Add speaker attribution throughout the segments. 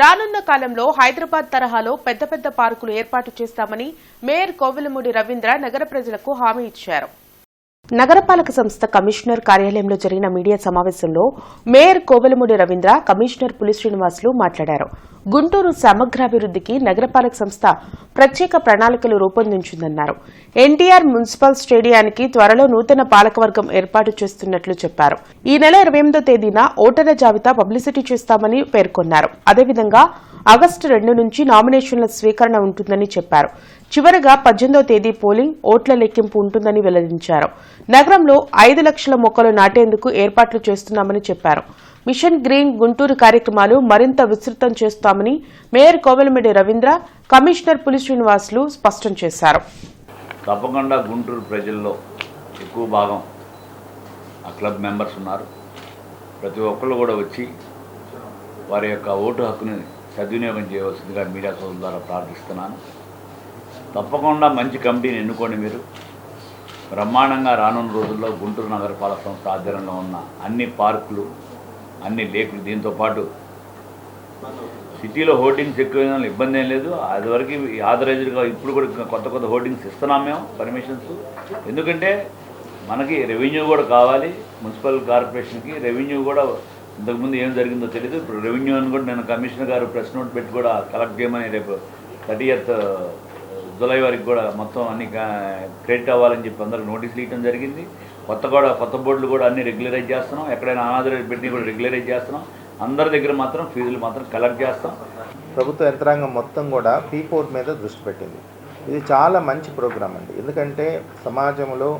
Speaker 1: రానున్న కాలంలో హైదరాబాద్ తరహాలో పెద్ద పెద్ద పార్కులు ఏర్పాటు చేస్తామని మేయర్ కోవెలముడి రవీంద్ర నగర ప్రజలకు హామీ ఇచ్చారు. నగరపాలక సంస్థ కమిషనర్ కార్యాలయంలో జరిగిన మీడియా సమావేశంలో మేయర్ కోవెలమూడి రవీంద్ర కమిషనర్ పులి శ్రీనివాసులు మాట్లాడారు. గుంటూరు సమగ్రాభివృద్ధికి నగరపాలక సంస్థ ప్రత్యేక ప్రణాళికలు రూపొందించిందన్నారు. ఎన్టీఆర్ మున్సిపల్ స్టేడియానికి త్వరలో నూతన పాలకవర్గం ఏర్పాటు చేస్తున్నట్లు చెప్పారు. ఈ నెల ఇరవై ఎనిమిదో తేదీన ఓటర్ల జాబితా పబ్లిసిటీ చేస్తామని పేర్కొన్నారు. అదేవిధంగా ఆగస్టు రెండు నుంచి నామినేషన్ల స్వీకరణ ఉంటుందని చెప్పారు. చివరగా పద్దెనిమిదో తేదీ పోలింగ్ ఓట్ల లెక్కింపు ఉంటుందని వెల్లడించారు. నగరంలో ఐదు లక్షల మొక్కలు నాటేందుకు ఏర్పాట్లు చేస్తున్నామని చెప్పారు. మిషన్ గ్రీన్ గుంటూరు కార్యక్రమాలు మరింత విస్తృతం చేస్తామని మేయర్ కోవెలమిడి రవీంద్ర కమిషనర్ పులి శ్రీనివాసులు స్పష్టం చేశారు.
Speaker 2: తప్పకుండా గుంటూరు ప్రజల్లో ఎక్కువ భాగం ఆ క్లబ్ మెంబర్స్ ఉన్నారు. ప్రతి ఒక్కళ్ళు కూడా వచ్చి వారి యొక్క ఓటు హక్కుని సద్వినియోగం చేయవలసిందిగా మీడియా సోదరుల ద్వారా ప్రార్థిస్తున్నాను. తప్పకుండా మంచి కమిటీని ఎన్నుకోండి మీరు. బ్రహ్మాండంగా రానున్న రోజుల్లో గుంటూరు నగరపాలక సంస్థ ఆధ్వర్యంలో ఉన్న అన్ని పార్కులు అన్ని లేకులు దీంతో పాటు సిటీలో హోర్డింగ్స్ ఎక్కువ ఇబ్బంది ఏం లేదు. అది వరకు ఆథరైజ్డ్గా ఇప్పుడు కూడా కొత్త కొత్త హోర్డింగ్స్ ఇస్తున్నాం మేము పర్మిషన్స్. ఎందుకంటే మనకి రెవెన్యూ కూడా కావాలి. మున్సిపల్ కార్పొరేషన్కి రెవెన్యూ కూడా ఇంతకుముందు ఏం జరిగిందో తెలియదు ఇప్పుడు రెవెన్యూ అని కూడా నేను కమిషనర్ గారు ప్రెస్ నోట్ పెట్టి కూడా కలెక్ట్ చేయమని రేపు థర్టీయత్ జులై వరకు కూడా మొత్తం అన్ని క్రెడిట్ అవ్వాలని చెప్పి అందరికి నోటీసులు ఇవ్వడం జరిగింది. కొత్త కూడా కొత్త బోర్డులు కూడా అన్ని రెగ్యులరైజ్ చేస్తున్నాం. ఎక్కడైనా అనాథరైజ్ పెట్టి కూడా రెగ్యులరైజ్ చేస్తున్నాం. అందరి దగ్గర మాత్రం ఫీజులు మాత్రం కలెక్ట్ చేస్తాం.
Speaker 3: ప్రభుత్వ యంత్రాంగం మొత్తం కూడా పీ ఫోర్ మీద దృష్టి పెట్టింది. ఇది చాలా మంచి ప్రోగ్రాం అండి. ఎందుకంటే సమాజంలో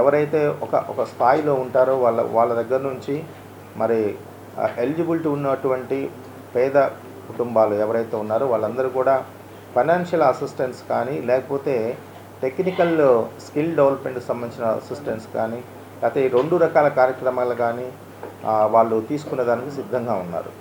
Speaker 3: ఎవరైతే ఒక ఒక స్థాయిలో ఉంటారో వాళ్ళ వాళ్ళ దగ్గర నుంచి మరి ఎలిజిబిలిటీ ఉన్నటువంటి పేద కుటుంబాలు ఎవరైతే ఉన్నారో వాళ్ళందరూ కూడా ఫైనాన్షియల్ అసిస్టెన్స్ కానీ లేకపోతే టెక్నికల్ స్కిల్ డెవలప్మెంట్కి సంబంధించిన అసిస్టెన్స్ కానీ లేకపోతే రెండు రకాల కార్యక్రమాలు కానీ వాళ్ళు తీసుకునే దానికి సిద్ధంగా ఉన్నారు.